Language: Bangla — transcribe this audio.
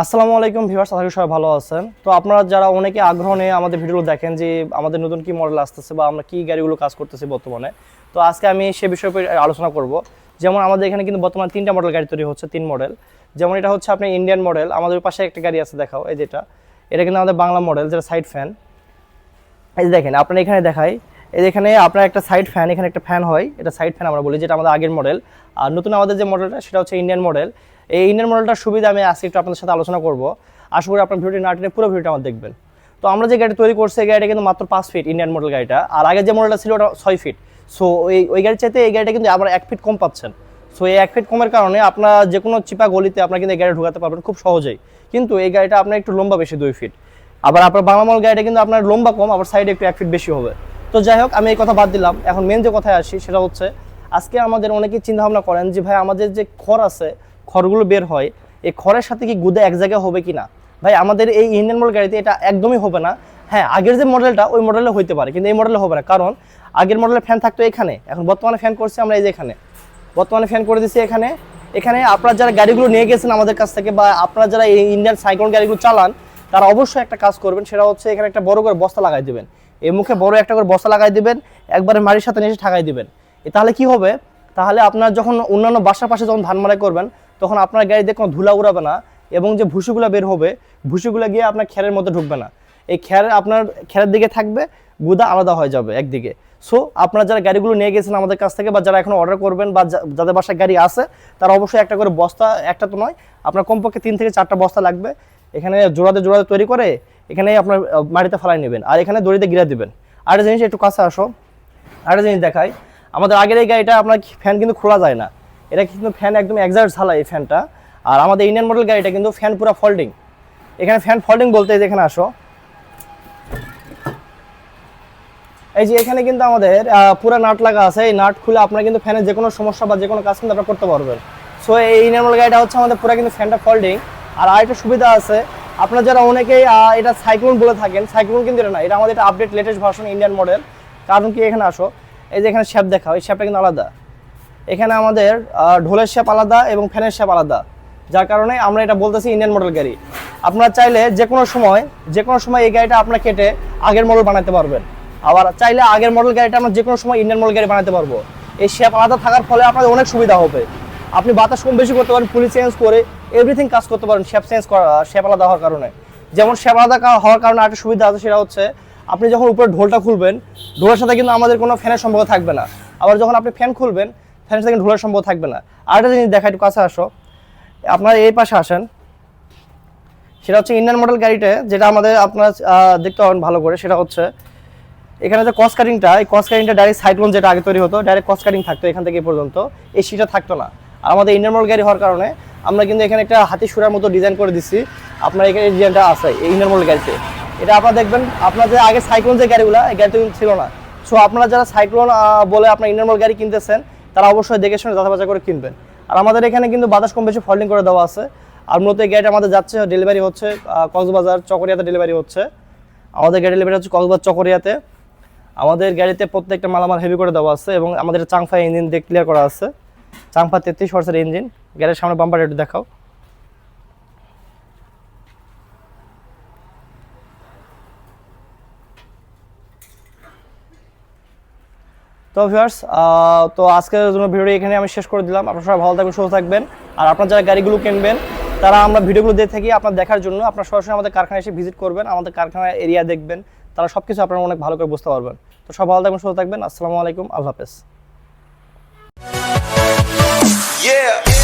আসসালামু আলাইকুম ভিউয়ার্স, আশা করি সবাই ভালো আছেন। তো আপনারা যারা অনেকে আগ্রহ নিয়ে আমাদের ভিডিওগুলো দেখেন যে আমাদের নতুন কি মডেল আসতেছে বা আমরা কি গাড়িগুলো কাজ করতেছি বর্তমানে, তো আজকে আমি সে বিষয়ে আলোচনা করব। যেমন আমাদের এখানে কিন্তু বর্তমানে তিনটা মডেল গাড়ি তৈরি হচ্ছে, তিন মডেল যেমন এটা হচ্ছে আপনার ইন্ডিয়ান মডেল আমাদের পাশে একটা গাড়ি আছে দেখাও, এই যেটা এটা। কিন্তু আমাদের বাংলা মডেল যেটা সাইড ফ্যান এই দেখেন, আপনার এখানে দেখাই এই যে এখানে আপনার একটা সাইড ফ্যান এখানে একটা ফ্যান হয়। এটা সাইড ফ্যান আমরা বলি, যেটা আমাদের আগের মডেল আর নতুন আমাদের যে মডেলটা সেটা হচ্ছে ইন্ডিয়ান মডেল এই ইন্ডিয়ান মডেলটার সুবিধা আমি আজকে একটু আপনাদের সাথে আলোচনা করব। আশা করি আপনার ভিডিওটি না টেনে পুরো ভিডিওটা আমার দেখবেন। তো আমরা যে গাড়ি তৈরি করছি, এই গাড়িটা কিন্তু মাত্র পাঁচ ফিট ইন্ডিয়ান মডেল গাড়িটা। আর আগে যে মডেলটা ছিল, ওটা ছয় ফিট সো ওই ওই গাড়ির চাইতে এই গাড়িটা কিন্তু আবার এক ফিট কম পাচ্ছেন। সো এই এক ফিট কমের কারণে আপনার যে কোনো চিপা গলিতে আপনার কিন্তু এই গাড়ি ঢোকাতে পারবেন খুব সহজেই। কিন্তু এই গাড়িটা আপনার একটু লম্বা বেশি দুই ফিট আবার আপনার বাংলা মল গাড়িটা কিন্তু আপনার লম্বা কম, আবার সাইডে একটু এক ফিট বেশি হবে। তো যাই হোক, আমি এই কথা বাদ দিলাম। এখন মেন যে কথায় আসি সেটা হচ্ছে, আজকে আমাদের অনেকেই চিন্তা ভাবনা করেন যে, ভাই, আমাদের যে খড় আছে, খড়গুলো বের হয়, এই খড়ের সাথে কি গুদে এক জায়গায় হবে কি না ভাই, আমাদের এই ইন্ডিয়ান মডেল গাড়িতে এটা একদমই হবে না। হ্যাঁ আগের যে মডেলটা ওই মডেলে হইতে পারে, কিন্তু এই মডেলে হবে না। কারণ, আগের মডেলের ফ্যান থাকতো এখানে। এখন বর্তমানে ফ্যান করছি আমরা এই যে এখানে। বর্তমানে ফ্যান করে দিচ্ছি এখানে। এখানে আপনারা যারা গাড়িগুলো নিয়ে গেছেন আমাদের কাছ থেকে, বা আপনারা যারা এই ইন্ডিয়ান সাইক্লোন গাড়িগুলো চালান, তারা অবশ্যই একটা কাজ করবেন, সেটা হচ্ছে এখানে একটা বড় করে বস্তা লাগাই দিবেন। এই মুখে বড় একটা করে বস্তা লাগাই দিবেন, একবারে মাটির সাথে নিচে ঠাকাই দিবেন। তাহলে কি হবে? তাহলে আপনার যখন অন্যান্য বাসার পাশে যখন ধান মারাই করবেন, তখন আপনার গাড়িতে কোনো ধুলা উড়াবে না এবং যে ভুসিগুলো বের হবে, ভুসিগুলো গিয়ে আপনার খেরের মধ্যে ঢুকবে না। এই খের আপনার খেরের দিকে থাকবে, গুদা আলাদা হয়ে যাবে একদিকে। সো আপনারা যারা গাড়িগুলো নিয়ে গেছেন আমাদের কাছ থেকে বা যারা এখন অর্ডার করবেন বা যাদের বাসায় গাড়ি আছে, তারা অবশ্যই একটা করে বস্তা, একটা তো নয়, আপনার কমপক্ষে তিন থেকে চারটা বস্তা লাগবে। এখানে জোড়াতে জোড়াতে তৈরি করে এখানে আপনার মাটিতে ফেলাই নেবেন। আর এখানে দড়িতে গিরে দিবেন। আরেকটা জিনিস, একটু কাছে আসো। আর জিনিস দেখাই। আমাদের আগের এই গাড়িটা আপনার ফ্যান কিন্তু খোলা যায় না। এটা কিন্তু ফ্যান একদম একজাস্ট ঝালা এই ফ্যানটা। আর আমাদের ইন্ডিয়ান মডেল গাড়িটা কিন্তু ফ্যান পুরো ফোল্ডিং এখানে ফ্যান ফোল্ডিং বলতে এখানে আসো। এই যে এখানে কিন্তু আমাদের পুরো নাট লাগা আছে। এই নাট খুলে আপনারা কিন্তু ফ্যানের যে কোনো সমস্যা বা যে কোনো কাজ কিন্তু আপনারা করতে পারবেন। সো এই নর্মাল গাড়িটা হচ্ছে আমাদের পুরো কিন্তু ফ্যানটা ফোল্ডিং আর আরেকটা সুবিধা আছে আপনারা যারা অনেকেই এটা সাইক্লোন বলে থাকেন, সাইক্লোন কিন্তু এটা না, এটা আমাদের এটা update latest version Indian model কারণ কি, এখানে আসো, এই যে এখানে শেপ দেখা ওই শেপটা কিন্তু আলাদা। এখানে আমাদের ঢোলের শ্যাপ আলাদা এবং ফ্যানের শ্যাপ আলাদা। যার কারণে আমরা এটা বলতেছি ইন্ডিয়ান মডেল গাড়ি। আপনারা চাইলে যে কোনো সময় যে কোনো সময় এই গাড়িটা আপনারা কেটে আগের মডেল বানাতে পারবেন। আবার চাইলে আগের মডেল গাড়িটা আমরা যে কোনো সময় ইন্ডিয়ান মডেল গাড়ি বানাতে পারব। এই শ্যাপ আলাদা থাকার ফলে আপনাদের অনেক সুবিধা হবে। আপনি বাতাস কম বেশি করতে পারেন, পুলিশ চেঞ্জ করে এভরিথিং কাজ করতে পারেন শেপ চেঞ্জ করা শেপ আলাদা হওয়ার কারণে। যেমন শেপ আলাদা হওয়ার কারণে একটা সুবিধা আছে, সেটা হচ্ছে আপনি যখন উপরে ঢোলটা খুলবেন, ঢোলের সাথে কিন্তু আমাদের কোনো ফ্যানের সম্পর্ক থাকবে না। আবার যখন আপনি ফ্যান খুলবেন ফ্যানের সাথে কিন্তু ঢোলের সম্পর্ক থাকবে না। আর একটা জিনিস দেখা একটু কাছে আসো। আপনারা এই পাশে আসেন। সেটা হচ্ছে ইন্ডিয়ান মডেল গাড়িতে যেটা আমাদের আপনারা দেখতে পাবেন ভালো করে। সেটা হচ্ছে এখানে যে কস কাটিংটা এই কস কাটিংটা ডাইরেক্ট সাইক্লোন যেটা আগে তৈরি হতো ডাইরেক্ট কস কাটিং থাকতো এখান থেকে পর্যন্ত। এই সিটা থাকতো না। আর আমাদের ইন্ডিয়ান গাড়ি হওয়ার কারণে আমরা কিন্তু এখানে একটা হাতি সুরার মতো ডিজাইন করে দিচ্ছি আপনার এখানে ডিজাইনটা আছে, এই ইন্ডিয়ান গাড়িতে। এটা আপনারা দেখবেন, আপনার যে আগে সাইক্লোন যে গাড়িগুলো, এই গাড়িতে কিন্তু ছিল না। সো আপনারা যারা সাইক্লোন বলে আপনার ইন্ডিয়ান গাড়ি কিনতেছেন, তারা অবশ্যই দেখে শুনে যাচাই বাছাই করে কিনবেন। আর আমাদের এখানে কিন্তু বাতাস কম বেশি ফল্ডিং করে দেওয়া আছে। আর মূলত এই গাড়িটা আমাদের যাচ্ছে ডেলিভারি হচ্ছে কক্সবাজার চকরিয়াতে ডেলিভারি হচ্ছে। আমাদের গাড়ি ডেলিভারি হচ্ছে কক্সবাজার চকরিয়াতে। আমাদের গাড়িতে প্রত্যেকটা মালামাল হেভি করে দেওয়া আছে এবং আমাদের চাংফা ইঞ্জিন দিয়ে ক্লিয়ার করা আছে। চাংফা তেত্রিশ হর্সের ইঞ্জিন গাড়ির সামনে বাম্পার একটু দেখাও। তো ভিউয়ার্স তো আজকের জন্য ভিডিওটি এখানে আমি শেষ করে দিলাম। আপনারা সবাই ভালো থাকবেন, সুস্থ থাকবেন। আর আপনার যারা গাড়িগুলো কিনবেন, তারা আমরা ভিডিওগুলো দিয়ে থাকি আপনার দেখার জন্য। আপনার সরাসরি আমাদের কারখানায় এসে ভিজিট করবেন, আমাদের কারখানা এরিয়া দেখবেন। তারা সব কিছু আপনারা অনেক ভালো করে বুঝতে পারবেন। তো সব ভালো থাকবেন, সুস্থ থাকবেন। আসসালামু আলাইকুম, আল্লাহ হাফেজ। Yeah.